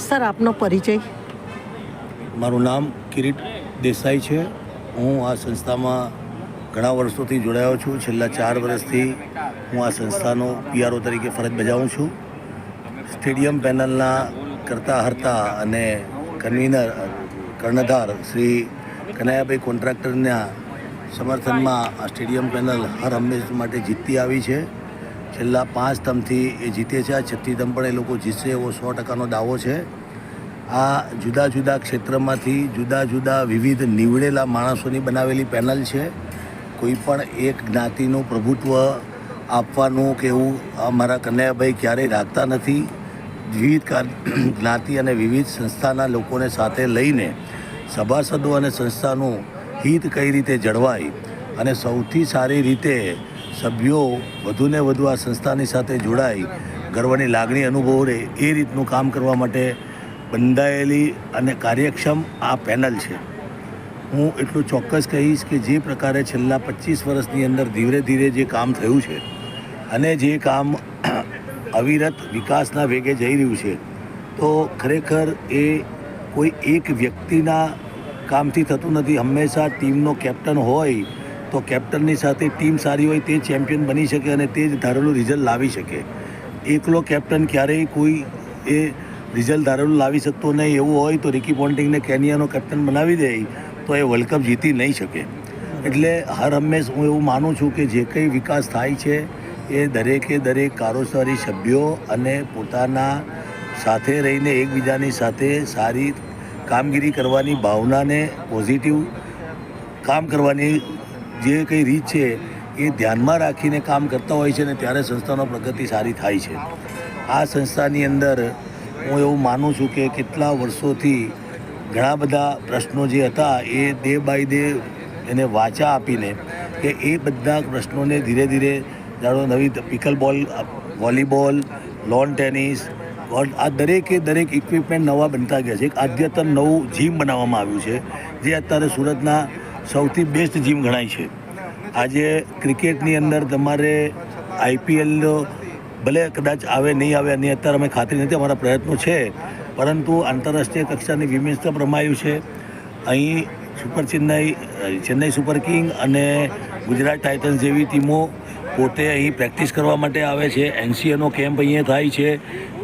Sir, આપનો પરિચય? મારું નામ કિરીટ દેસાઈ છે. હું આ સંસ્થામાં ઘણા વર્ષોથી જોડાયો છું. છેલ્લા ચાર વર્ષથી હું આ સંસ્થાનો પીઆરઓ તરીકે ફરજ બજાવું છું. સ્ટેડિયમ પેનલના કરતા હરતા અને કન્વીનર, કર્ણધાર શ્રી કનૈયાભાઈ કોન્ટ્રાક્ટરના સમર્થનમાં આ સ્ટેડિયમ પેનલ હર હંમેશ માટે જીતતી આવી છે. છેલ્લા પાંચ તમથી એ જીતે છે. આ છઠ્ઠી તમ પણ એ લોકો જીતશે એવો સો ટકાનો દાવો છે. આ જુદા જુદા ક્ષેત્રમાંથી જુદા જુદા વિવિધ નીવડેલા માણસોની બનાવેલી પેનલ છે. કોઈ પણ એક જ્ઞાતિનું પ્રભુત્વ આપવાનું કે એવું અમારા કન્યાભાઈ ક્યારેય રાખતા નથી. વિવિધ જ્ઞાતિ અને વિવિધ સંસ્થાના લોકોને સાથે લઈને સભાસદો અને સંસ્થાનું હિત કઈ રીતે જળવાય અને સૌથી સારી રીતે સભ્યો વધુને વધુ આ સંસ્થાની સાથે જોડાય ગર્વની લાગણી અનુભવે એ રીતનું કામ કરવા માટે બંધાયેલી અને કાર્યક્ષમ આ પેનલ છે. હું એટલું ચોક્કસ કહીશ કે જે પ્રકારે છેલ્લા પચીસ વર્ષની અંદર ધીરે ધીરે જે કામ થયું છે અને જે કામ અવિરત વિકાસના વેગે જઈ રહ્યું છે, તો ખરેખર એ કોઈ એક વ્યક્તિના કામથી થતું નથી. હંમેશા ટીમનો કેપ્ટન હોય તો કેપ્ટનની સાથે ટીમ સારી હોય તે ચેમ્પિયન બની શકે અને તે જ ધારેલું રિઝલ્ટ લાવી શકે. એકલો કેપ્ટન ક્યારેય કોઈ એ રિઝલ્ટ ધારેલું લાવી શકતો નહીં. એવું હોય તો રિકી પોન્ટિંગને કેનિયાનો કેપ્ટન બનાવી દે તો એ વર્લ્ડ કપ જીતી નહીં શકે. એટલે હર હંમેશ હું એવું માનું છું કે જે કંઈ વિકાસ થાય છે એ દરેકે દરેક કારોસારી સભ્યો અને પોતાના સાથે રહીને એકબીજાની સાથે સારી કામગીરી કરવાની ભાવનાને પોઝિટિવ કામ કરવાની જે કંઈ રીત છે એ ધ્યાનમાં રાખીને કામ કરતા હોય છે ને ત્યારે સંસ્થાનો પ્રગતિ સારી થાય છે. આ સંસ્થાની અંદર હું એવું માનું છું કે કેટલા વર્ષોથી ઘણા બધા પ્રશ્નો જે હતા એ ડે બાય ડે એને વાચા આપીને કે એ બધા પ્રશ્નોને ધીરે ધીરે જાણો નવી પિકલ બોલ વોલીબોલ લોન ટેનિસ આ દરેકે દરેક ઇક્વિપમેન્ટ નવા બનતા ગયા છે. એક અદ્યતન નવું જીમ બનાવવામાં આવ્યું છે. જે અત્યારે સુરતના સૌથી બેસ્ટ જીમ ગણાય છે. આજે ક્રિકેટની અંદર તમારે આઈપીએલનો ભલે કદાચ આવે નહીં આવે, એની અત્યારે અમે ખાતરી નથી, અમારા પ્રયત્નો છે. પરંતુ આંતરરાષ્ટ્રીય કક્ષાની વિમેન્સ કપ રમાયું છે. અહીં super Chennai Chennai super king અને ગુજરાત ટાઇટન્સ જેવી ટીમો પોતે અહીં પ્રેક્ટિસ કરવા માટે આવે છે. એનસીએનો કેમ્પ અહીંયા થાય છે.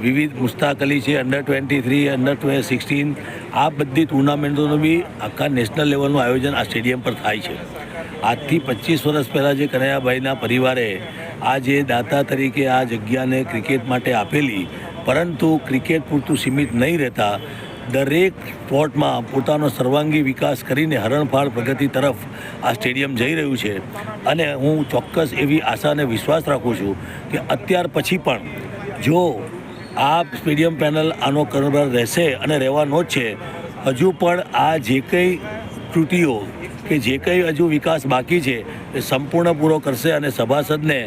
વિવિધ મુસ્તાક અલી છે under twenty three under sixteen આ બધી ટુર્નામેન્ટોનું બી આખા નેશનલ લેવલનું આયોજન આ સ્ટેડિયમ પર થાય છે. આજથી પચીસ વર્ષ પહેલાં જે કનૈયાભાઈના પરિવારે આ જે દાતા તરીકે આ જગ્યાને ક્રિકેટ માટે આપેલી, પરંતુ ક્રિકેટ પૂરતું સીમિત નહીં રહેતા દરેક સ્પોર્ટમાં પોતાનો સર્વાંગી વિકાસ કરીને હરણફાળ પ્રગતિ તરફ આ સ્ટેડિયમ જઈ રહ્યું છે. અને હું ચોક્કસ એવી આશા અને વિશ્વાસ રાખું છું કે અત્યાર પછી પણ જો આ સ્ટેડિયમ પેનલ આનો કારોબાર રહેશે અને રહેવાનો જ છે, હજુ પણ આ જે કંઈ ત્રુટિઓ કે જે કંઈ હજુ વિકાસ બાકી છે એ સંપૂર્ણ પૂરો કરશે અને સભાસદને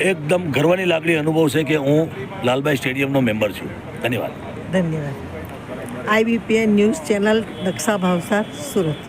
એકદમ ગર્વની લાગણી અનુભવશે કે હું લાલભાઈ સ્ટેડિયમનો મેમ્બર છું. ધન્યવાદ. ધન્યવાદ. IBPN news channel Daksha Bhavsar Surat.